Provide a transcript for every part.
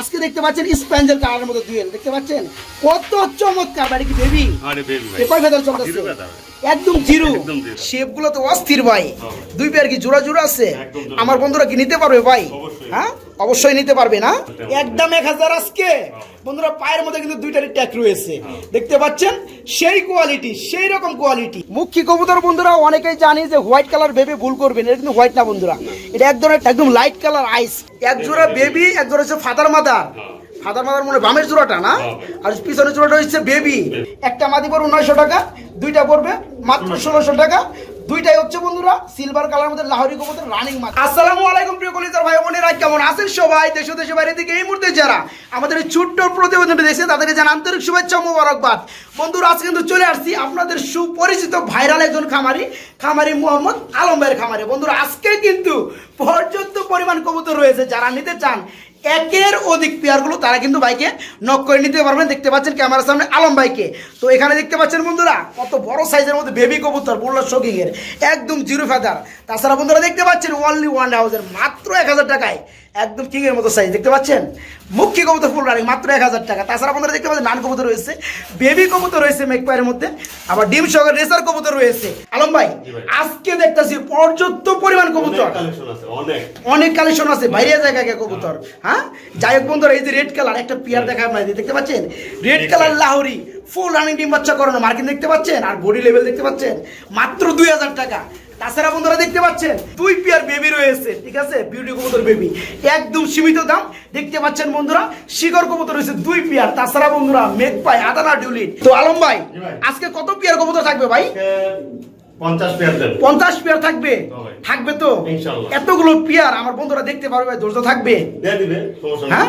আজকে দেখতে পাচ্ছেন স্প্যাঞ্জেল কালারের মধ্যে দুয়েল দেখতে পাচ্ছেন? কত চমৎকার বাড়ি কি বেবি? আরে বেবি ভাই ভেতর চলতেছে একদম জিরো। একদম শেপগুলো তো অস্থির ভাই। দুই পেয়ার কি জোড়া জোড়া আছে? আমার বন্ধুরা কি নিতে পারবে ভাই? হ্যাঁ? অবশ্যই নিতে পারবে না? একদম এক হাজার আজকে। বন্ধুরা পায়ের মধ্যে কিন্তু দুইটারই ট্যাক রয়েছে। দেখতে পাচ্ছেন? সেই কোয়ালিটি সেই রকম কোয়ালিটি মুখী কবুতর বন্ধুরা অনেকেই জানি যে হোয়াইট কালার ভেবে ভুল করবেন। এটা কিন্তু হোয়াইট না বন্ধুরা। এটা এক ধরনের একদম লাইট কালার আইস এক জোড়া বেবি এক জোড়া হচ্ছে ফাদার মাদার ফাদার মাদার মনে হয় বামের জোড়াটা না? আর পিছনের জোড়াটা হচ্ছে বেবি। একটা মাদি পড়বে নয়শো টাকা দুইটা পড়বে মাত্র ষোলোশো টাকা। দুইটাই হচ্ছে বন্ধুরা সিলভার কালার মধ্যে লাহোরি কবুতর রানিং মাছ। আসসালামু আলাইকুম প্রিয় কলিজার ভাই বোনেরা কেমন আছেন সবাই? দেশ ও দেশের বাইরে থেকে এই মুহূর্তে যারা আমাদের ছোট্ট প্রতিবেদনটি দেখছে তাদেরকে জানান আন্তরিক শুভেচ্ছা মোবারকবাদ। বন্ধুরা আজকে কিন্তু চলে আসছি আপনাদের সুপরিচিত ভাইরাল একজন খামারি খামারি মোহাম্মদ আলম ভাইয়ের খামারি। বন্ধুরা আজকে কিন্তু পর্যাপ্ত পরিমাণ কবুতর রয়েছে। যারা নিতে চান একের অধিক পেয়ারগুলো তারা কিন্তু বাইকে নক করে নিতে পারবেন। দেখতে পাচ্ছেন ক্যামেরার সামনে আলম বাইকে। তো এখানে দেখতে পাচ্ছেন বন্ধুরা, কত বড় সাইজের মধ্যে বেবি কবুতর বলল শকিংয়ের একদম জিরো ফেদার তাছাড়া বন্ধুরা দেখতে পাচ্ছেন অনলি ওয়ান হাউসের মাত্র এক হাজার টাকায় একদম কিং এর মতো সাইজ দেখতে পাচ্ছেন? মুখ্য কবুতর ফুল রানিং মাত্র এক হাজার টাকা। তাছাড়া বন্ধুরা দেখতে পাচ্ছেন নান কবুতর রয়েছে বেবি কবুতর রয়েছে মেকপায়ের মধ্যে আবার ডিম সহকারে রেসার কবুতর রয়েছে। আলম ভাই আজকে দেখতেছি পর্যাপ্ত পরিমাণ কবুতর। অনেক কালেকশন আছে অনেক। অনেক কালেকশন আছে বাইরে জায়গায় কবুতর হ্যাঁ। যাই হোক বন্ধুরা এই যে রেড কালার একটা পিয়ার দেখা আপনার দেখতে পাচ্ছেন? Red colour Lahori full running ডিম বাচ্চা করানো মার্কিন দেখতে পাচ্ছেন? আর বডি লেভেল দেখতে পাচ্ছেন? মাত্র দুই হাজার টাকা। তাছাড়া বন্ধুরা দেখতে পাচ্ছেন দুই পেয়ার বেবি রয়েছে ঠিক আছে? বিউটি কবুতর বেবি একদম সীমিত দাম দেখতে পাচ্ছেন বন্ধুরা শিকর কবুতর রয়েছে দুই পেয়ার তাছাড়া বন্ধুরা মেঘ পাই আদানা ডিউলিট তো আলম ভাই ভাই। আজকে কত পেয়ার কবুতর থাকবে ভাই? পঞ্চাশ পেয়ার থাকবে? থাকবে তো? এতগুলো পেয়ার আমার বন্ধুরা দেখতে পারবে ধৈর্য থাকবে? হ্যাঁ?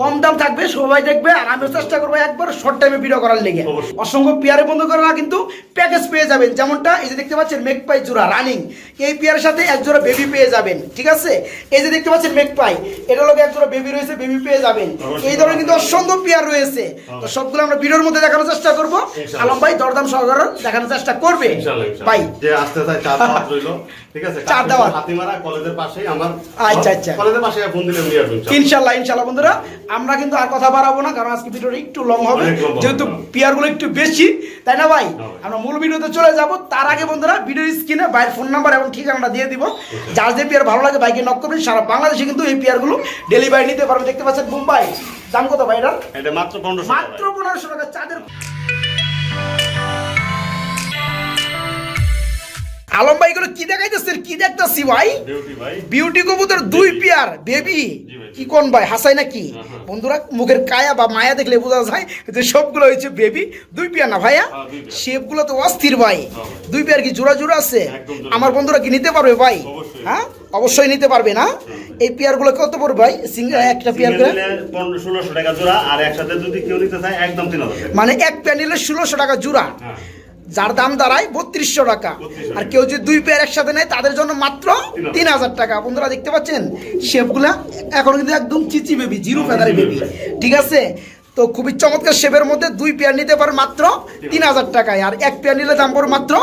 কম দাম থাকবে সবাই দেখবে আর আমিও চেষ্টা করব একবার শর্ট টাইমে ভিডিও করার লেগে। অসংখ্য পেয়ারে বন্ধু করা কিন্তু প্যাকেজ পেয়ে যাবেন। যেমনটা এই যে দেখতে পাচ্ছেন মেকপাই জোড়া রানিং এই পেয়ারের সাথে এক জোড়া বেবি পেয়ে যাবেন ঠিক আছে? এই যে দেখতে পাচ্ছেন মেকপাই এটা লোক এক জোড়া বেবি রয়েছে বেবি পেয়ে যাবেন। এই ধরনের কিন্তু অসংখ্য পেয়ার রয়েছে। তো সবগুলো আমরা ভিডিওর মধ্যে দেখানোর চেষ্টা করব। আলম ভাই দরদাম সহকারে দেখানোর চেষ্টা করবে ইনশাআল্লাহ ইনশাআল্লাহ। ভাই যে আসতে চায় চার দাওয়াত রইল। ঠিক আছে? চার দাওয়াত। হাতিমারা কলেজের পাশেই আমার আচ্ছা, আচ্ছা। কলেজের পাশে ফোন দিলে নিয়ে আসবেন ইনশাআল্লাহ। ইনশাল্লাহ বন্ধুরা। আমরা কিন্তু আর কথা বাড়াবো না কারণ আজকে ভিডিওটা একটু লং হবে। যেহেতু পিয়ারগুলো একটু বেশি তাই না ভাই। আমরা মূল ভিডিওতে চলে যাব। তার আগে বন্ধুরা ভিডিওর স্ক্রিনে বাইরের ফোন নাম্বার এবং ঠিকানাটা দিয়ে দিব। যার যে পিয়ার ভালো লাগে বাইকে নক করবেন। সারা বাংলাদেশে কিন্তু এই পিয়ারগুলো ডেলিভারি নিতে পারবেন। দেখতে পাচ্ছেন মুম্বাই। দাম কত ভাই এটা মাত্র পনেরোশো মাত্র পনেরোশো টাকা। চাঁদের আলম ভাই এগুলো কি দেখাইতেছেন? কি দেখতেছি ভাই? বিউটি ভাই। বিউটি কবুতর দুই পেয়ার বেবি কি কোন ভাই হাসাই নাকি? হ্যাঁ, হ্যাঁ। বন্ধুরা মুখের কায়া বা মায়া দেখলে বোঝা যায় যে সবগুলো হয়েছে বেবি দুই পেয়ার না ভাইয়া? হ্যাঁ, শেপগুলো তো অস্থির ভাই। দুই পেয়ার কি জোড়া জোড়া আছে? আমার বন্ধুরা কি নিতে পারবে ভাই? হ্যাঁ? অবশ্যই নিতে পারবে না? এই পেয়ারগুলো কত পড়বে ভাই? সিঙ্গেল একটা পেয়ার করে? ষোলোশো টাকা জোড়া আর একসাথে যদি কেউ নিতে চায় একদম তিন হাজার টাকা। মানে এক পেয়ার নিলে ষোলোশো টাকা জোড়া। যার দাম দাঁড়ায় বত্রিশশো টাকা। আর কেউ যদি দুই পেয়ার একসাথে নেয় তাদের জন্য মাত্র তিন হাজার। টাকা। বন্ধুরা দেখতে পাচ্ছেন? শেপগুলা এখন কিন্তু একদম চিচি বেবি জিরো ফেদারি বেবি ঠিক আছে? তো খুবই চমৎকার শেপের মধ্যে দুই পেয়ার নিতে পারেন মাত্র তিন হাজার টাকায়। আর এক পেয়ার নিলে দাম পড়বে মাত্র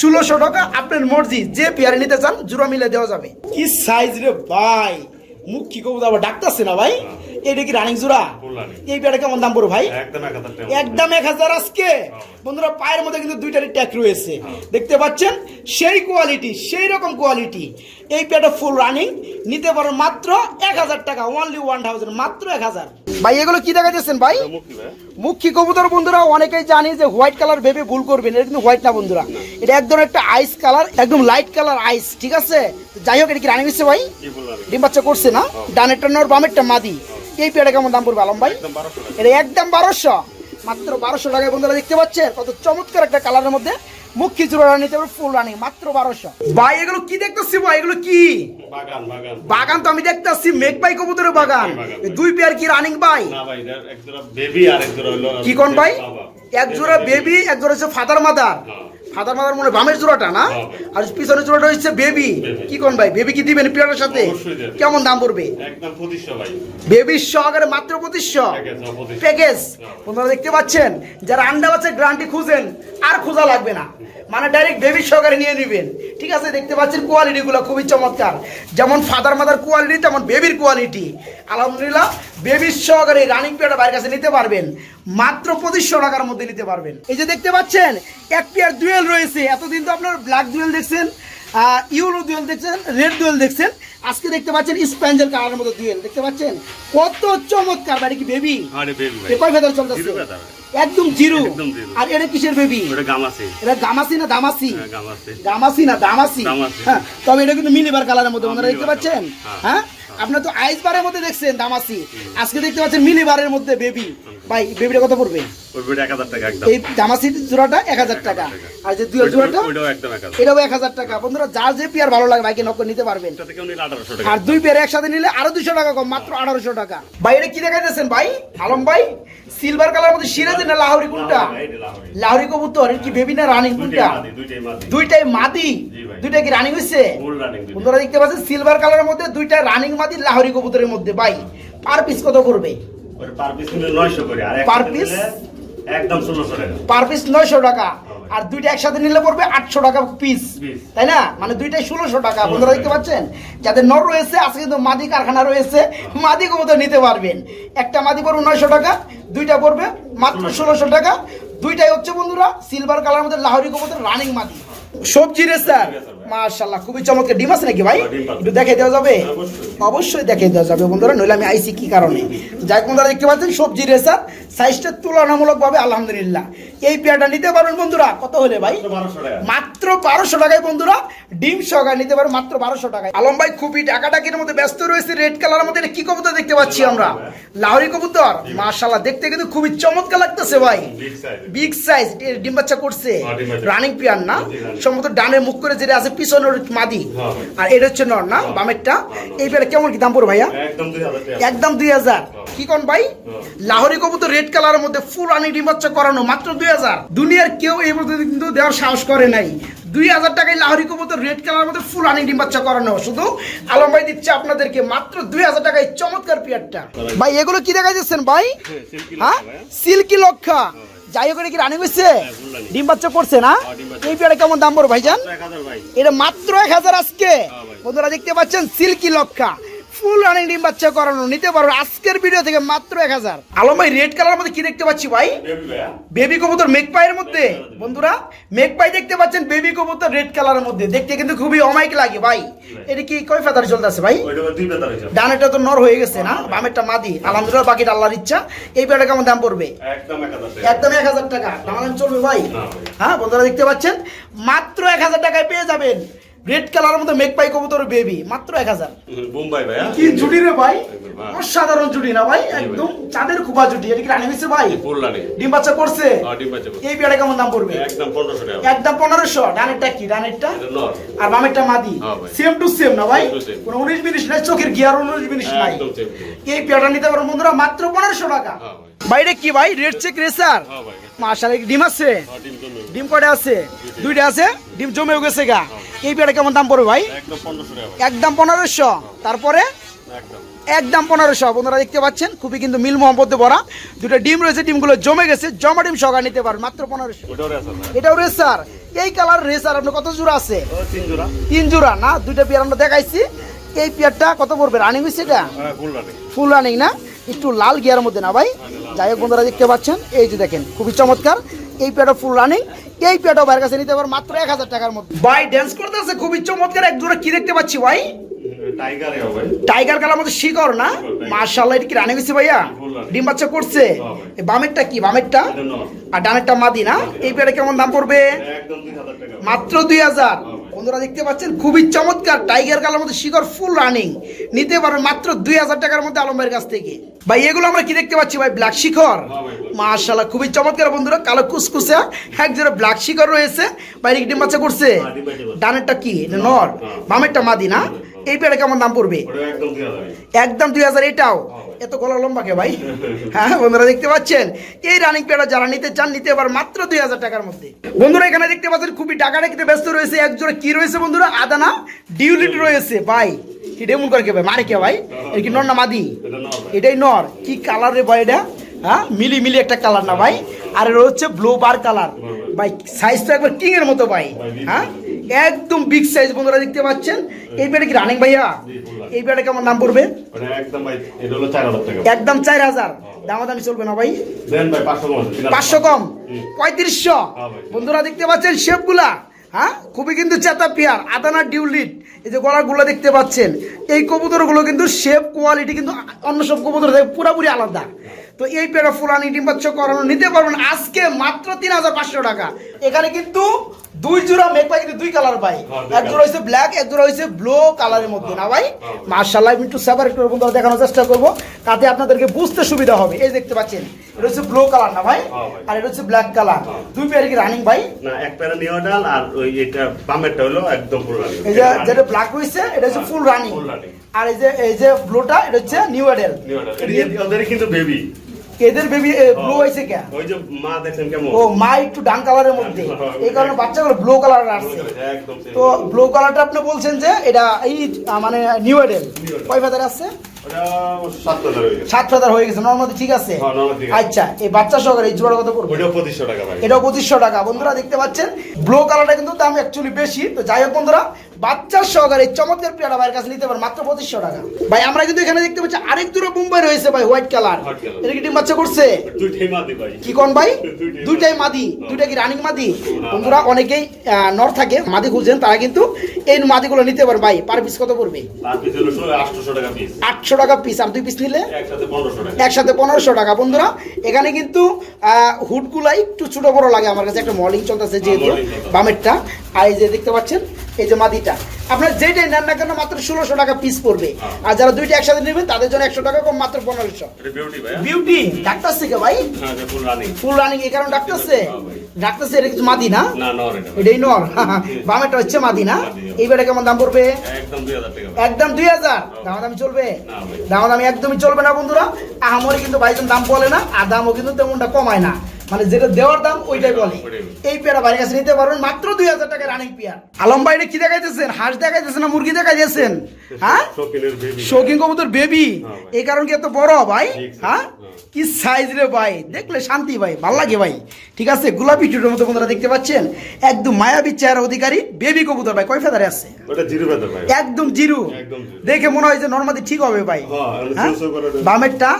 ষোলোশো টাকা। আপনার মর্জি যে পেয়ার নিতে চান জুড়ো মিলে দেওয়া যাবে। কি সাইজ রে ভাই? মুখ কি কবু আবার ডাকতেছে না ভাই? এটা কি রানিং জোড়া? এই পেয়ারটা কেমন দাম পড়বে ভাই? একদম এক হাজার আজকে। বন্ধুরা পায়ের মধ্যে কিন্তু দুইটারই ট্যাক রয়েছে। দেখতে পাচ্ছেন? সেই কোয়ালিটি সেই রকম কোয়ালিটি এই পেটা ফুল রানিং নিতে পারেন মাত্র এক হাজার টাকা। ওনলি ওয়ান থাউজেন্ড মাত্র এক হাজার। ভাই এগুলো কি দেখা যাচ্ছেন ভাই। মুখী কবুতর বন্ধুরা অনেকেই জানি যে হোয়াইট কালার ভেবে ভুল করবেন। এটা কিন্তু হোয়াইট না বন্ধুরা। এটা একদম একটা আইস কালার একদম লাইট কালার আইস ঠিক আছে? যাই হোক এটা কি রানিং হচ্ছে ভাই? ডিম বাচ্চা করছে না? ডানেরটা নর বামেরটা মাদি। এই পেয়ারটা কেমন দাম পড়বে আলম ভাই? একদম বারোশো এটা একদম বারোশো। মাত্র বারোশো টাকায় বন্ধুরা দেখতে পাচ্ছেন কত চমৎকার একটা কালারের মধ্যে মুখ খিচুড়া নিতে পারবে ফুল রানি মাত্র বারোশো। ভাই এগুলো কি দেখতেছি ভাই? এগুলো কি? বাগান বাগান। বাগান তো আমি দেখতেছি মেঘ ভাই কবুতরের বাগান। দুই পেয়ার কি রানিং ভাই? না ভাই এটা এক জোড়া বেবি আর এক জোড়া হলো কি কোন ভাই? বাবা। এক জোড়া বেবি এক জোড়া হচ্ছে ফাদার মাদার হ্যাঁ। ফাদার মাদার মনে বামের জোড়াটা না। আর পিছনের জোড়াটা হচ্ছে বেবি। কি কোন ভাই? বেবি কি দিবেন পেয়ারের সাথে? কেমন দাম পড়বে? বেবির সহকারে মাত্র পঁচিশশো প্যাকেজ, 2500 প্যাকেজ। আপনারা দেখতে পাচ্ছেন? যারা আন্ডা বাচ্চার গ্রান্টি খুঁজেন। আর খোঁজা লাগবে না। মানে ডাইরেক্ট বেবি সহকারে নিয়ে নেবেন। ঠিক আছে? দেখতে পাচ্ছেন কোয়ালিটিগুলো খুবই চমৎকার। যেমন ফাদার মাদার কোয়ালিটি তেমন বেবির কোয়ালিটি আলহামদুলিল্লাহ বেবির সহকারে রানিং পেয়ারটা বাইরের কাছে নিতে পারবেন। মাত্র পঁচিশশো টাকার মধ্যে নিতে পারবেন। এই যে দেখতে পাচ্ছেন এক পেয়ার ডুয়েল রয়েছে। এতদিন তো আপনার ব্ল্যাক ডুয়েল দেখছেন ইউরো দুয়েল দেখছেন রেড দুয়েল দেখছেন। আজকে দেখতে পাচ্ছেন স্প্যাঞ্জেল কালারের মতো দুয়েল দেখতে পাচ্ছেন? কত চমৎকার বাড়ি কি বেবি আরে বেবি কয় ফেদার চলতেছে। একদম জিরো। আর এটা কিসের বেবি ওটা গাম আছে এটা গামাসি না দামাসি? হ্যাঁ, গাম না দামাসি। হ্যাঁ তবে এটা কিন্তু মিলিবার কালারের মধ্যে হ্যাঁ, আপনারা দেখতে পাচ্ছেন? হ্যাঁ। আপনার তো আইস বারের মধ্যে দেখছেন দামাসি। আজকে দেখতে পাচ্ছেন মিলিবারের মধ্যে বেবি ভাই বেবিটা কত পড়বে? ওই বেটা এক হাজার টাকা একদম। এই দামাসি জোড়াটা এক হাজার টাকা। আর যে দুই জোড়াটা ওইটাও একদম এক হাজার। এটাও এক হাজার টাকা। বন্ধুরা যার যে পেয়ার ভালো লাগে ভাইকে নক নিতে পারবেন। এটা থেকে নিলে আঠারোশো আর দুই পেয়ার একসাথে নিলে আরও দুশো টাকা কম মাত্র আঠারোশো টাকা। ভাই এটা কি দেখাইতেছেন ভাই? আলম ভাই সিলভার কালার মধ্যে সিরাজ না লাহোরি কোনটা? কবুতর কি বেবি না রানিং কোনটা? দুইটাই মাদি। দুইটা কি রানিং হইছে? বন্ধুরা দেখতে পাচ্ছেন সিলভার কালারের মধ্যে দুইটা রানিং মাদি লাহোরি কবুতরের মধ্যে। ভাই পার পিস কত করবে পার পিস নিলে নয়শো করে। আর piece? নিলে একদম ষোলোশো টাকা। পার পিস টাকা। আর দুইটা একসাথে নিলে পড়বে আটশো টাকা পিস তাই না? মানে দুইটাই ষোলোশো টাকা। বন্ধুরা দেখতে পাচ্ছেন? যাদের নর রয়েছে আজকে কিন্তু মাদি কারখানা রয়েছে মাদি কবুতর নিতে পারবেন। একটা মাদি পড়বে নয়শো টাকা দুইটা পড়বে মাত্র ষোলোশো টাকা। দুইটাই হচ্ছে বন্ধুরা সিলভার কালার মধ্যে লাহোরি কবুতর রানিং মাদি। সবজি রে স্যার মার্শাল্লাহ খুবই চমৎকার। ডিম আছে নাকি ভাই? হ্যাঁ। একটু দেখে দেওয়া যাবে? অবশ্যই। দেখে দেওয়া যাবে বন্ধুরা নইলে আমি আইসি কি কারণে? যাই বন্ধুরা দেখতে পাচ্ছেন সবজি রেসার সাইজটা তুলনামূলকভাবে আলহামদুলিল্লাহ। এই পেয়ারটা নিতে পারবেন বন্ধুরা কত হলে ভাই? মাত্র বারোশো টাকায় বন্ধুরা ডিম সহকারে নিতে পারবেন মাত্র বারোশো টাকায়। আলম ভাই খুবই ডাকাডাকির মধ্যে ব্যস্ত রয়েছে রেড কালারের মধ্যে কি কবুতর দেখতে পাচ্ছি আমরা? লাহরি কবুতর। মার্শাল্লাহ দেখতে কিন্তু খুবই চমৎকার লাগতেছে ভাই। বিগ সাইজ ডিম বাচ্চা করছে। হ্যাঁ। রানিং পিয়ার না। সম্ভবত ডানের মুখ করে যেটা আছে পিছনের মাদি। হ্যাঁ, আর এটা হচ্ছে নর না হ্যাঁ। বামেরটা? হ্যাঁ, এই পেয়ারটা কেমন কি দাম পড়বে ভাইয়া? একদম দুই হাজার কি কোন ভাই? লাহরি লাহোরি কবুতর রেড কালারের মধ্যে ফুল রানিং ডিম বাচ্চা করানো মাত্র দুই হাজার। দুনিয়ার কেউ এই পর্যন্ত কিন্তু দেওয়ার সাহস করে নাই। দুই হাজার টাকায় লাহরি কবুতর রেড কালারের মধ্যে ফুল রানিং ডিম বাচ্চা করানো। শুধু আলম ভাই দিচ্ছে আপনাদেরকে মাত্র দুই হাজার টাকায় চমৎকার পিয়ারটা। ভাই এগুলো কি দেখা যাচ্ছেন ভাই? হ্যাঁ? সিল্কি লক্ষা। যাই হোক কি রানিং হয়েছে ডিম বাচ্চা করছে না? হ্যাঁ। এই পিয়ারে কেমন দাম পড়বে ভাইজান? এটা মাত্র এক হাজার আজকে। ভাই। বন্ধুরা দেখতে পাচ্ছেন সিল্কি লক্ষা। ফুল রানিং ডিম বাচ্চা করানো নিতে পারো। আজকের ভিডিও থেকে মাত্র এক হাজার। আলম ভাই রেড কালার মধ্যে কি দেখতে পাচ্ছি ভাই? বেবি কবুতর মেঘ পায়ের মধ্যে। বন্ধুরা মেঘ পাই দেখতে পাচ্ছেন বেবি কবুতর রেড কালারের মধ্যে। দেখতে কিন্তু খুবই অমাইক লাগে ভাই। এটা কি কয় ফেদার চলতেছে ভাই? ডানেরটা তো নর হয়ে গেছে না? বামেরটা মাদি। আলহামদুলিল্লাহ বাকিটা আল্লাহর ইচ্ছা। এই পেয়ারটা কেমন দাম পড়বে? একদম এক হাজার টাকা। একদম এক হাজার টাকা। দাম চলবে ভাই। হ্যাঁ বন্ধুরা দেখতে পাচ্ছেন? মাত্র এক হাজার টাকায় পেয়ে যাবেন। রেড কালারের মধ্যে মেঘ পাই কবুতর বেবি মাত্র এক হাজার। বোম্বাই ভাইয়া কি জুটি রে ভাই? হ্যাঁ। অসাধারণ জুটি না ভাই? একদম চাঁদের খুবা জুটি এটা কি রানি হয়েছে ভাই? ডিম বাচ্চা করছে হ্যাঁ, ডিম বাচ্চা করছে। এই পেয়ারে কেমন দাম পড়বে? একদম পনেরোশো টাকা। একদম পনেরোশো। ডানেরটা কি? ডানেরটা নর। আর বামেরটা মাদি? হ্যাঁ ভাই। সেম টু সেম না ভাই? কোনো উনিশ মিনিট নাই চোখের গিয়ার উনিশ মিনিট নাই। এই পেয়ারটা নিতে পারো বন্ধুরা মাত্র পনেরোশো টাকা। হ্যাঁ ভাই। বাইরে কি ভাই? রেড চেক রেসার হ্যাঁ মাশাল ডিম আছে? হ্যাঁ, ডিম কয়টা আছে? দুইটা। আছে? ডিম জমেও গেছে গা। এই পেয়ারটা কেমন দাম পড়বে ভাই? একদম পনেরোশো পনেরোশো। তারপরে? একদম। পনেরোশো। বন্ধুরা দেখতে পাচ্ছেন খুবই কিন্তু মিল মোহাম্মদে ভরা। দুটো ডিম রয়েছে ডিমগুলো জমে গেছে। জমা ডিম সহকারে নিতে পারেন মাত্র পনেরোশো। এটাও রেসার এই কালার রেসার আপনার কত জোড়া আছে? তিন জোড়া। না? দুইটা পেয়ার আমরা দেখাইছি। এই পেয়ারটা কত পড়বে? রানিং হয়েছে এটা? হ্যাঁ ফুল রানিং না? একটু লাল গিয়ার মধ্যে না ভাই যাই হোক বন্ধুরা দেখতে পাচ্ছেন? এই যে দেখেন খুবই চমৎকার। এই পেয়ারটা ফুল রানিং এই পেয়ারটা বাইরের কাছে নিতে পারো মাত্র এক হাজার টাকার মধ্যে। ভাই ড্যান্স করতেছে খুবই চমৎকার। এক জোড়া কি দেখতে পাচ্ছি ভাই? টাইগার কালার মধ্যে শিকর না? মার্শাল্লাহ এটা কি রানিং হয়েছে ভাইয়া? ডিম বাচ্চা করছে? বামেরটা কি? বামেরটা? আর ডানেরটা মাদি না? এই কেমন দাম পড়বে? মাত্র দুই হাজার। বন্ধুরা দেখতে পাচ্ছেন? খুবই চমৎকার টাইগার কালার মধ্যে শিকর ফুল রানিং নিতে পারবেন মাত্র দুই হাজার টাকার মধ্যে আলম ভাইয়ের কাছ থেকে। ভাই এগুলো আমরা কি দেখতে পাচ্ছি? ভাই ব্ল্যাক শিখর হ্যাঁ মাশাল্লাহ খুবই চমৎকার বন্ধুরা কালো কুসকুসে এক জোড়া ব্ল্যাক শিখর রয়েছে। ডিম বাচ্চা করছে? হ্যাঁ, ডিম বাচ্চা করছে। ডানেরটা কি? এটা নর। হ্যাঁ। বামেরটা মাদি না? এই পেয়ারে কেমন দাম পড়বে? একদম দুই হাজার এটাও? এত গলা লম্বা কে ভাই? হ্যাঁ বন্ধুরা দেখতে পাচ্ছেন? এই রানিং পেয়ারটা যারা নিতে চান নিতে পার মাত্র দুই হাজার টাকার মধ্যে। বন্ধুরা এখানে দেখতে পাচ্ছেন খুবই টাকা রেখে ব্যস্ত রয়েছে এক জোড়া কি রয়েছে বন্ধুরা? আদানা ডিউলিট রয়েছে ভাই। কি ডেমন করে কে ভাই? মারে কে ভাই? এটা কি নর না মাদি? এটা এটাই নর। কি কালার রে ভাই এটা? হ্যাঁ মিলি মিলি একটা কালার না ভাই। আর এটা হচ্ছে ব্লু বার কালার ভাই সাইজ তো একবার কিং এর মতো ভাই। হ্যাঁ। একদম বিগ সাইজ বন্ধুরা দেখতে পাচ্ছেন। এই পেটে কি রানিং ভাইয়া। এই পেটে কেমন দাম পড়বে? একদম চার হাজার দামাদামি চলবে না ভাই। পাঁচশো কম। পঁয়ত্রিশশো? হ্যাঁ বন্ধুরা দেখতে পাচ্ছেন শেপগুলা? হ্যাঁ? খুবই কিন্তু চেতা পিয়ার। আদানা ডিউলিট এই যে গলাগুলো দেখতে পাচ্ছেন। এই কবুতরগুলো কিন্তু শেপ কোয়ালিটি কিন্তু অন্য সব কবুতর থেকে পুরোপুরি আলাদা। তো এই পেয়ারা ফুলানি ডিম্বাচ্ছ করানো নিতে পারবেন আজকে মাত্র তিন হাজার পাঁচশো টাকা। এখানে কিন্তু দুই জোড়া মেঘ পাই কিন্তু দুই কালার পাই হ্যাঁ, এক জোড়া হয়েছে ব্ল্যাক এক জোড়া হয়েছে ব্লু কালারের মধ্যে না ভাই? হ্যাঁ। মার্শাল্লাহ আমি একটু সেপারেট করে বন্ধুরা দেখানোর চেষ্টা করব তাতে আপনাদেরকে বুঝতে সুবিধা হবে। এই দেখতে পাচ্ছেন এটা হচ্ছে ব্লু কালার না ভাই? হ্যাঁ আর এটা হচ্ছে ব্ল্যাক কালার হ্যাঁ। দুই পেয়ার কি রানিং ভাই? না এক প্যারা আর ওই এটা বামেরটা হলো একদম পুরো রানিং এই যে যেটা ব্ল্যাক রয়েছে এটা হচ্ছে ফুল রানিং আর এই যে এই যে ব্লুটা এটা হচ্ছে নিউ এডেল ওদের কিন্তু বেবি এদের বেবি ব্লু কে? ওই যে মা দেখছেন কেমন? ও মা একটু ডান কালারের মধ্যে। এই কারণে বাচ্চাগুলো ব্লু কালার আসছে। তো ব্লু কালারটা আপনি বলছেন যে এটা এই মানে নিউ এডেল কয় ফেদার আছে? সাত হাজার হয়ে গেছে। হয়ে নর্মালি ঠিক আছে। আচ্ছা এই বাচ্চা সহকারে এই জোড়া কত করবে ওইটাও পঁচিশশো টাকা এটাও পঁচিশশো টাকা। বন্ধুরা দেখতে পাচ্ছেন ব্লু কালারটা কিন্তু দাম অ্যাকচুয়ালি বেশি। তো যাই হোক বন্ধুরা বাচ্চার সহকারে চমৎকার পেয়ারা ভাইয়ের কাছে নিতে পারেন মাত্র পঁচিশশো টাকা। ভাই আমরা কিন্তু এখানে দেখতে পাচ্ছি আরেক দুটো মুম্বাই রয়েছে ভাই হোয়াইট কালার এটা কি ডিম বাচ্চা করছে? কি কোন ভাই? দুইটাই মাদি। হ্যাঁ। দুইটা কি রানিং মাদি? বন্ধুরা অনেকেই নর থাকে মাদি খুঁজছেন তারা কিন্তু এই মাদিগুলো নিতে পারে। ভাই পার পিস কত পড়বে? আটশো টাকা পিস আর দুই পিস নিলে? একসাথে পনেরোশো টাকা। একসাথে পনেরোশো টাকা। বন্ধুরা এখানে কিন্তু হুডগুলা একটু ছোট বড় লাগে। আমার কাছে একটা মলিং চলতেছে যেহেতু বামেরটা। আর এই যে দেখতে পাচ্ছেন এই যে মাদিটা আপনার যেটাই নেন না কেন মাত্র ষোলোশো টাকা পিস পড়বে। হ্যাঁ। আর যারা দুইটা একসাথে নেবেন তাদের জন্য একশো টাকা কম মাত্র পনেরোশো। বিউটি ডাক্তার থেকে ভাই? হ্যাঁ ফুল রানিং ফুল রানিং এই কারণে ডাক্তার সে হ্যাঁ ডাক্তার সে এটা কিছু মাদি না। এটাই নর। বামেরটা হচ্ছে মাদি না? মাদি, হ্যাঁ। এই বেটা কেমন দাম পড়বে? একদম দুই হাজার দুই হাজার? দামাদামি চলবে? না ভাই। দামাদামি একদমই চলবে না বন্ধুরা। আহামরি কিন্তু ভাইজন দাম বলে না আর দামও কিন্তু তেমনটা কমায় না। মানে যেটা দেওয়ার দাম ওইটাই বলে। এই পেয়ারা বাড়ির কাছে নিতে পারবেন মাত্র দুই হাজার টাকা রানিং পেয়ার। আলম ভাই কি দেখাইতেছেন? হাঁস দেখাইতেছেন না মুরগি দেখাইতেছেন? হ্যাঁ? শৌখিন কবুতর বেবি হ্যাঁ এই কারণ কি এত বড় ভাই? হ্যাঁ? হ্যাঁ। কি সাইজ রে ভাই? দেখলে শান্তি ভাই ভালো লাগে ভাই। ঠিক আছে গোলাপি টুটের মতো বন্ধুরা দেখতে পাচ্ছেন? একদম মায়াবী চেহারা অধিকারী বেবি কবুতর ভাই। কয় ফেদারে আছে? একদম জিরু। দেখে মনে হয় যে নর্মালি ঠিক হবে ভাই। হ্যাঁ, আর হ্যাঁ? বামেরটা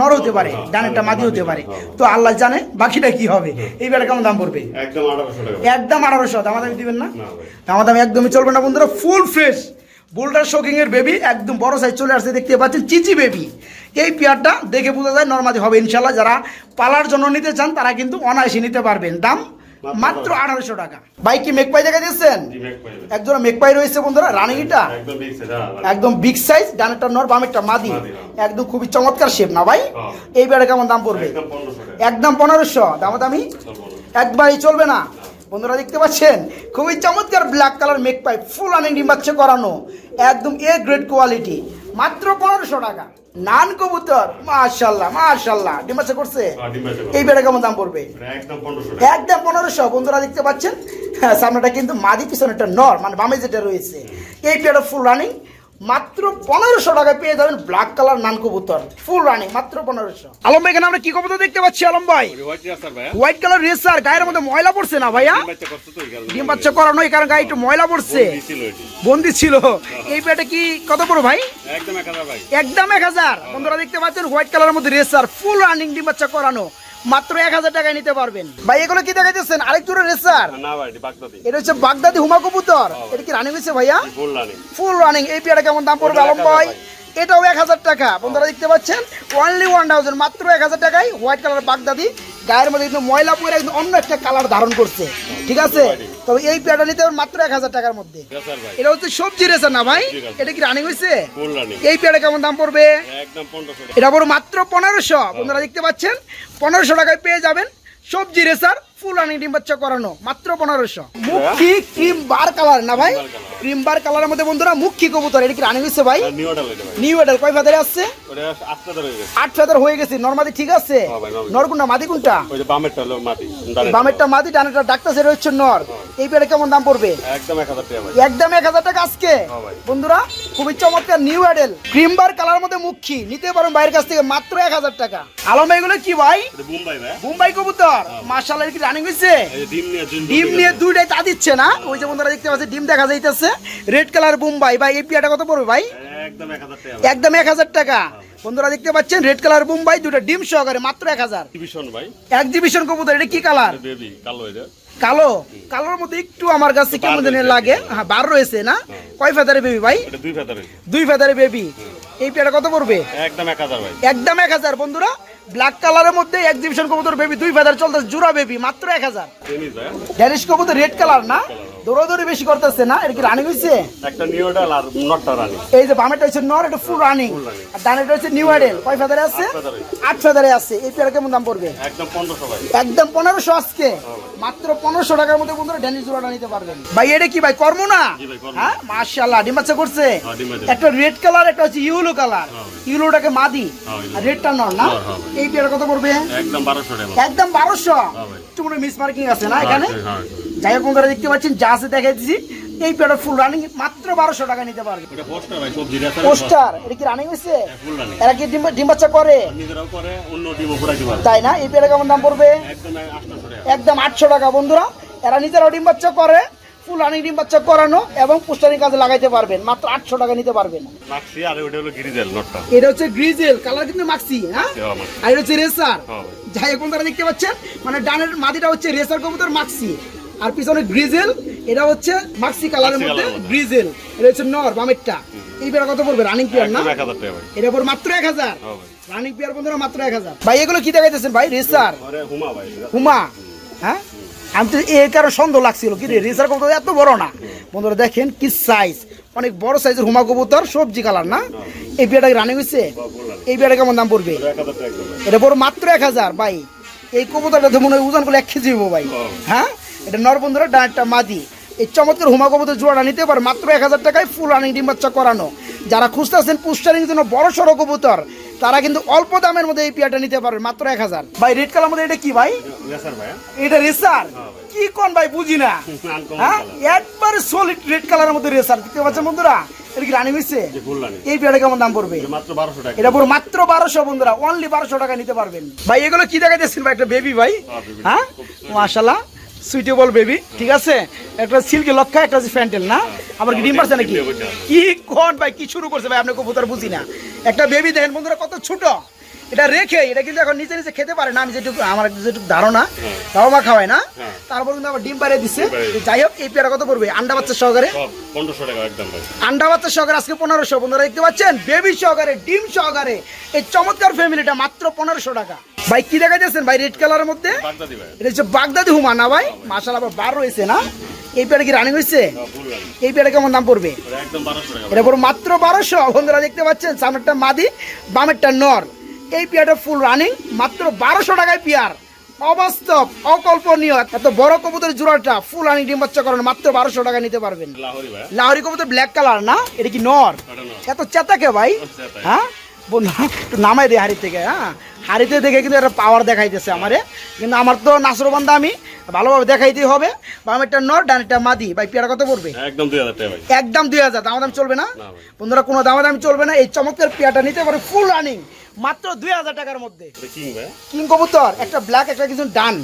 নর হতে পারে ডানেরটা মাদি হতে পারে। তো আল্লাহ জানে বাকিটা কি হবে? এই বেলা কেমন দাম পড়বে? একদম আঠারোশো। দামাদামি দিবেন না? না দাম দামাদামি একদমই চলবে না বন্ধুরা ফুল ফ্রেশ বোল্ডার শোকিং এর বেবি একদম বড় সাইজ চলে আসছে দেখতে পাচ্ছেন চিচি বেবি এই পেয়ারটা দেখে বোঝা যায় নর্মালি হবে। ইনশাল্লাহ যারা পালার জন্য নিতে চান তারা কিন্তু অনায়াসে নিতে পারবেন। দাম মাত্র আঠারোশো টাকা। বাইক কি মেঘপাই দেখা দিয়েছেন? একজন মেঘপাই রয়েছে বন্ধুরা রানিং এটা? একদম বিগ সাইজ ডানেরটা নর বামেরটা মাদি। মাদি, হ্যাঁ। একদম খুবই চমৎকার শেপ না ভাই? হ্যাঁ। এই বেড়ে কেমন দাম পড়বে? একদম পনেরোশো পনেরোশো। দামাদামি? একবারই চলবে না। বন্ধুরা দেখতে পাচ্ছেন? খুবই চমৎকার ব্ল্যাক কালার মেক পাই ফুল আনিং ডিম্বাচ্ছে করানো। একদম এ গ্রেড কোয়ালিটি মাত্র পনেরোশো টাকা। নান কবুতর মাশাল্লাহ মাশাল্লাহ। করছে? হ্যাঁ, ডিম এই বেড়া কেমন দাম পড়বে? ওটা একদম পনেরোশো টাকা। একদম পনেরোশো। বন্ধুরা দেখতে পাচ্ছেন? হ্যাঁ, সামনেটা কিন্তু মাদি পিছনে একটা নর মানে বামে যেটা রয়েছে। এই পেয়ারটা ফুল রানিং মাত্র পনেরোশো টাকায় পেয়ে যাবেন ব্ল্যাক কালার নান কবুতর ফুল রানিং মাত্র পনেরোশো। আলম ভাই এখানে আমরা কি কবুতর দেখতে পাচ্ছি আলম ভাই। হোয়াইট কালার রেসার গায়ের মধ্যে ময়লা পড়ছে না ভাইয়া? ডিম বাচ্চা করানো এই কারণে। গায়ে একটু ময়লা পড়ছে। বন্দি ছিল এই পেটে কি কত বড় ভাই? একদম এক হাজার ভাই। একদম এক হাজার। বন্ধুরা দেখতে পাচ্ছেন হোয়াইট কালারের মধ্যে রেসার ফুল রানিং ডিম বাচ্চা করানো। মাত্র এক হাজার টাকায় নিতে পারবেন। ভাই এগুলো কি দেখাইতেছেন? আরেক জোড়া রেসার? না ভাই, বাগদাদি। এটা হচ্ছে বাগদাদি হুমা কবুতর। এটা কি রানিং হয়েছে ভাইয়া? ফুল রানিং এই পেয়ারা কেমন দাম পড়বে আলম ভাই? ভাই। এটাও এক হাজার টাকা। বন্ধুরা দেখতে পাচ্ছেন? অনলি ওয়ান থাউজেন্ড মাত্র এক হাজার টাকায়। White colour Baghdadi. গায়ের মধ্যে কিন্তু ময়লা পরে একদম অন্য একটা কালার ধারণ করছে। ঠিক আছে? তবে এই পেয়ারটা নিতে মাত্র এক হাজার টাকার মধ্যে। এটা হচ্ছে সবজি রেসার না ভাই? এটা কি রানিং হয়েছে? এই পেয়ারটা কেমন দাম পড়বে। এটা বড় মাত্র পনেরোশো। আপনারা দেখতে পাচ্ছেন? পনেরোশো টাকায় পেয়ে যাবেন সবজি রেসার ফুল রানিং ডিম বাচ্চা করানো মাত্র পনেরোশো। মুখি ক্রিম বার কালার? না ভাই। ক্রিম বার কালারের মধ্যে বন্ধুরা মুখি কবুতর? এটা কি রানিং হয়েছে ভাই। নিউ এডাল কয় ফেদারে আসছে? আট হাজার হয়ে গেছে। আট ফেদার হয়ে গেছে। নর্মালি ঠিক আছে? হ্যাঁ নর কোনটা মাদি কোনটা? বামেরটা মাদি ডানেরটা। ডাক্তার সেটা হচ্ছে নর এই পেয়ারে কেমন দাম পড়বে? একদম এক হাজার টাকা আজকে। হ্যাঁ ভাই। বন্ধুরা খুবই চমৎকার নিউ অ্যাডেল। ক্রিম বার কালার মধ্যে মুখী নিতে পারেন বাইরের কাছ থেকে মাত্র এক হাজার টাকা। আলম এগুলো কি ভাই? ভাই। মুম্বাই কবুতর। মার্শাল কি রানিং হয়েছে ডিম নিয়ে দুইটাই তা দিচ্ছে না। ওই যে বন্ধুরা দেখতে পাচ্ছে ডিম দেখা যাইতেছে। রেড কালার বোম্বাই ভাই এই পিয়াটা কত পড়বে ভাই? একদম এক হাজার টাকা। বন্ধুরা দেখতে পাচ্ছেন রেড কালার বোম্বাই দুটো ডিম সহকারে মাত্র এক হাজার। এক্সিবিশন কবুতর এটা কি কালার কালো কালোর মধ্যে একটু আমার কাছে কেমন জানি লাগে। হ্যাঁ বার রয়েছে না? কয় ফেদারে বেবি ভাই? দুই ফেদারে দুই ফেদারে বেবি এই পেয়ারা কত পড়বে? একদম এক হাজার একদম এক হাজার বন্ধুরা। ব্ল্যাক কালারের মধ্যে এক্সিবিশন কবুতর বেবি দুই ফেদার চলতেছে জোড়া বেবি মাত্র এক হাজার। ড্যানিশ কবুতর রেড কালার না? দৌড়াদৌড়ি বেশি করতেছে না? এটা কি রানিং হয়েছে একটা নিউ নিউডাল আর নটটা রানি এই যে বামেটা হচ্ছে নর এটা ফুল রানিং আর ডানেটা হচ্ছে নিউ আইডেল কয় ফেদারে আছে? আট feather এ। আট ফেদারে আছে। এই পেয়ারা কেমন দাম পড়বে? একদম পনেরোশো ভাই। একদম পনেরোশো আজকে। মাত্র পনেরোশো টাকার মধ্যে বন্ধুরা ড্যানিশ জোড়াটা নিতে পারবেন। ভাই এটা কি ভাই কর্ম না? জি ভাই, কর্ম। হ্যাঁ মার্শাল্লাহ ডিম বাচ্চা করছে? হ্যাঁ। একটা রেড কালার একটা হচ্ছে ইউলো কালার ইউলোটাকে মাদি। হ্যাঁ, আর রেডটা নর না? হ্যাঁ, হ্যাঁ। এই পেয়ারা কত পড়বে? একদম বারোশো টাকা। একদম বারোশো? ভাই। একটু মনে মিস মার্কিং আছে না এখানে? হ্যাঁ, হ্যাঁ। যাই হোক বন্ধুরা দেখতে পাচ্ছেন আছে দেখাই দিচ্ছি এই পেয়ারা ফুল রানিং মাত্র বারোশো টাকা নিতে পারবে। পোস্টার এটা কি রানিং হয়েছে ফুল এরা কি ডিম বাচ্চা করে? তাই না? এই পেয়ারা কেমন দাম পড়বে? একদম আটশো টাকা বন্ধুরা। এরা নিজেরাও ডিম বাচ্চা করে ফুল রানিং ডিম বাচ্চা করানো এবং পোস্টারিং কাজে লাগাইতে পারবেন। মাত্র আটশো টাকা নিতে পারবেন। এটা হচ্ছে গ্রিজেল কালার কিন্তু মাক্সি হ্যাঁ? হ্যাঁ, আর এটা হচ্ছে রেসার হ্যাঁ। যাই এখন তারা দেখতে পাচ্ছেন? মানে ডানের মাদিটা হচ্ছে রেসার কবুতর মাক্সি আর পিছনে গ্রিজেল এটা হচ্ছে মাক্সি কালারের মধ্যে গ্রিজেল। এটা হচ্ছে নর বামেরটা। এই বেড়া কত পড়বে? রানিং পিয়ার না? এটা পর মাত্র এক হাজার। রানিং পিয়ার বন্ধুরা মাত্র এক হাজার। ভাই এগুলো কি দেখাইতেছেন ভাই? রেসার হুমা হ্যাঁ? আমি তো এই কারণে সন্দেহ লাগছিল কি রেসার কবুতর এত বড় না। বন্ধুরা দেখেন কি সাইজ অনেক বড় সাইজের হুমা কবুতর সবজি কালার না? এই বিয়েটা রানিং হয়েছে এই বিয়েটা কেমন দাম পড়বে? এটা বড় মাত্র এক হাজার ভাই। এই কবুতরটা তো মনে হয় ওজন করলে এক কেজি হব ভাই। হ্যাঁ? এটা নর বন্ধুরা ডাঁটটা মাদি। এই চমৎকার হুমা কবুতর জোড়াটা নিতে পারে মাত্র এক হাজার টাকায় ফুল রানিং ডিম বাচ্চা করানো। যারা খুঁজতেছেন পুস্টারিং জন্য বড় সড়ো কবুতর তারা কিন্তু অল্প দামের মধ্যে এই পিয়াটা নিতে পারবে মাত্র এক হাজার। ভাই রেড কালার মধ্যে এটা কি ভাই? এটা রেসার কি কোন ভাই বুঝি না। হ্যাঁ? একবার সলিড রেড কালারের মধ্যে রেসার দেখতে পাচ্ছেন বন্ধুরা? এটা কি রানি হয়েছে এই পিয়াটা কেমন দাম পড়বে? এটা মাত্র বারোশো পুরো মাত্র বারোশো বন্ধুরা অনলি বারোশো টাকা নিতে পারবেন। ভাই এগুলো কি দেখাইতেছেন ভাই একটা বেবি ভাই? হ্যাঁ, baby। সুইটেবল বেবি ঠিক আছে? একটা সিল্কি লক্ষা, একটা হচ্ছে ফ্যান্টেল না? আমার কি ডিম পারছে নাকি? আছে। কি কোন ভাই, কি শুরু করছে ভাই? আপনি কবুতর বুঝি না। একটা বেবি দেখেন বন্ধুরা, কত ছোট। এটা রেখে এটা কিন্তু এখন নিচে নিচে খেতে পারে না আমি যেটুকু আমার যেটুকু ধারণা। বাবা মা খাওয়ায় না। হ্যাঁ। তারপর কিন্তু আবার ডিম পাড়িয়ে দিচ্ছে। যাই হোক এই পেয়ারা কত পড়বে? আন্ডা বাচ্চা সহকারে? পনেরোশো টাকা একদম আন্ডা বাচ্চা সহকারে আজকে পনেরোশো। বন্ধুরা দেখতে পাচ্ছেন? বেবি সহকারে ডিম সহকারে। এই চমৎকার ফ্যামিলিটা মাত্র পনেরোশো টাকা। ভাই কি দেখা যাচ্ছেন ভাই রেড কালারের মধ্যে? এটা হচ্ছে বাগদাদি হুমা না ভাই? মাসাল আবার বার রয়েছে না? এই পেয়ারা কি রানিং হয়েছে? হ্যাঁ, এই পেয়ারা কেমন দাম পড়বে? এটা পুরো মাত্র বারোশো। বন্ধুরা দেখতে পাচ্ছেন সামনেরটা মাদি বামেরটা নর। এই পেয়ারটা ফুল রানিং মাত্র বারোশো টাকায় পেয়ার। অবাস্তব অকল্পনীয় এত বড় কবুতরের জোড়াটা ফুল রানিং ডিম বাচ্চা করেন মাত্র বারোশো টাকা নিতে পারবেন। লাহোরি কবুতর ব্ল্যাক কালার না এটা কি নর? এত চেতাকে ভাই। হ্যাঁ? বন্ধু একটু নামাই দে হাড়ি থেকে হ্যাঁ? হাড়িতে দেখে কিন্তু একটা পাওয়ার দেখাইতেছে আমারে। কিন্তু আমার তো নাসরবান্ধা আমি ভালোভাবে দেখাইতেই হবে। বামেরটা নর ডানেরটা মাদি ভাই পেয়ারা কত পড়বে? একদম দুই হাজার একদম দুই হাজার দামাদাম চলবে না? বন্ধুরা কোনো দামাদামি চলবে না এই চমৎকার পেয়ারটা নিতে পারে ফুল রানিং মাত্র দুই হাজার টাকার মধ্যে। কিং কবুতর একটা ব্ল্যাক একটা কিছু ডান।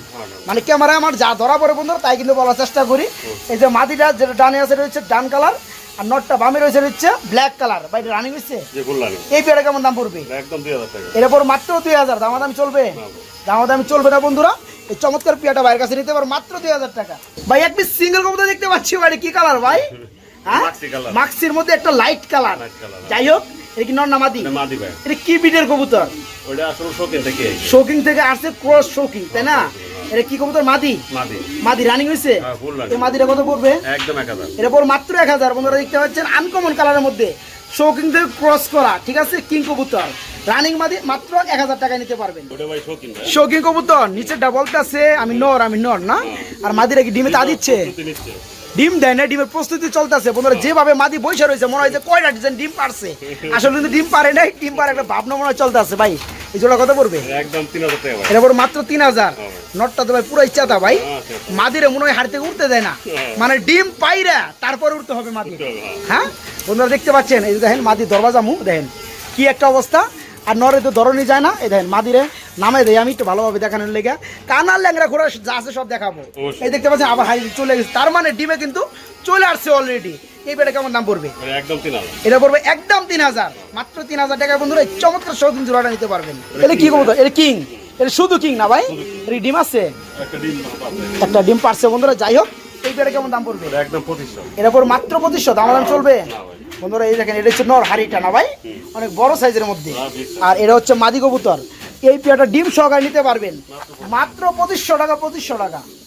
মানে ক্যামেরায় আমার যা ধরা পড়ে বন্ধুরা তাই কিন্তু বলার চেষ্টা করি। এই যে মাদিটা যেটা ডানে আছে রয়েছে ডান কালার আর নটটা বামে রয়েছে হচ্ছে ব্ল্যাক কালার বা এটা রানিং হচ্ছে? এই পেয়ারা কেমন দাম পড়বে? এটা একদম দুই হাজার টাকা। এর উপর মাত্র দুই হাজার দামাদামি চলবে? দামাদামি চলবে না বন্ধুরা এই চমৎকার পেয়াটা ভাইয়ের কাছে নিতে পারো মাত্র দুই হাজার টাকা। ভাই এক পিস সিঙ্গেল কবুতর দেখতে পাচ্ছি ভাই কি কালার ভাই? হ্যাঁ? মাক্সি মাক্সির মধ্যে একটা লাইট কালার। যাই হোক এটা কি নর নামাদি এটা মাদি এটা কি বিটের কবুতর আসলে থেকে। শৌকিং থেকে আসছে ক্রস শৌকিং তাই না? এটা কি কবুতর? মাদি? মাদি। মাদি রানিং হ্যাঁ, running। এই মাদিটা কত পড়বে? একদম এক হাজার। এর উপর মাত্র এক হাজার। বন্ধুরা দেখতে পাচ্ছেন আনকমন কালারের মধ্যে শৌকিং থেকে ক্রস করা ঠিক আছে? কিং কবুতর। রানিং মাদি মাত্র এক হাজার টাকায় নিতে পারবেন। শৌকিং কবুতর নিচে ডাবলটা আছে আমি নর আমি নর না? আর মাদিরা কি ডিমে তা দিচ্ছে? ডিম দেয় না ডিমের প্রস্তুতি চলতেছে। বন্ধুরা যেভাবে মাদি বসে রয়েছে মনে হয় যে কয়টা ডিজাইন ডিম পারছে। আসলে কিন্তু ডিম পারে নাই ডিম পারে একটা ভাবনা মনে হয় চলতেছে ভাই। এই জোড়া কত পড়বে? একদম তিন হাজার টাকা ভাই। এর মাত্র তিন হাজার। নটটা তো ভাই পুরো ইচ্ছা তা ভাই। হ্যাঁ, মাদিরে মনে হয় হাড়ি থেকে উঠতে দেয় না। হ্যাঁ। মানে ডিম পাইরা তারপরে উঠতে হবে মাদি। হ্যাঁ। হ্যাঁ? বন্ধুরা দেখতে পাচ্ছেন এই দেখেন মাদি দরজা মুখ দেখেন কি একটা অবস্থা। আর নরে তো ধরনই যায় না এই দেখেন মাদিরে নামে দেয়। আমি একটু ভালোভাবে দেখানোর লেগে। কানার ল্যাংরা ঘোড়া যা আছে সব দেখাবো। এই দেখতে পাচ্ছেন আবার হাই চলে গেছে। তার মানে ডিমে কিন্তু চলে আসছে অলরেডি এই কেমন দাম পড়বে? একদম তিন হাজার। এটা পড়বে একদম তিন হাজার। মাত্র তিন হাজার টাকা বন্ধুরা এই চমৎকার জোড়াটা নিতে পারবেন। এটা কি এটা কিং। এটা শুধু কিং না ভাই? এটা ডিম আছে? একটা ডিম পারছে বন্ধুরা যাই হোক এই বেটা কেমন দাম পড়বে? এটা একদম পঁচিশশো। এটা পর মাত্র পঁচিশশো দাম দাম চলবে? বন্ধুরা এই দেখেন এটা হচ্ছে নর হাড়িটা না ভাই? অনেক বড় সাইজের মধ্যে। হ্যাঁ, আর এটা হচ্ছে মাদি কবুতর। এই পেয়ারটা ডিম সহকারে নিতে পারবেন। মাত্র পঁচিশশো টাকা পঁচিশশো টাকা।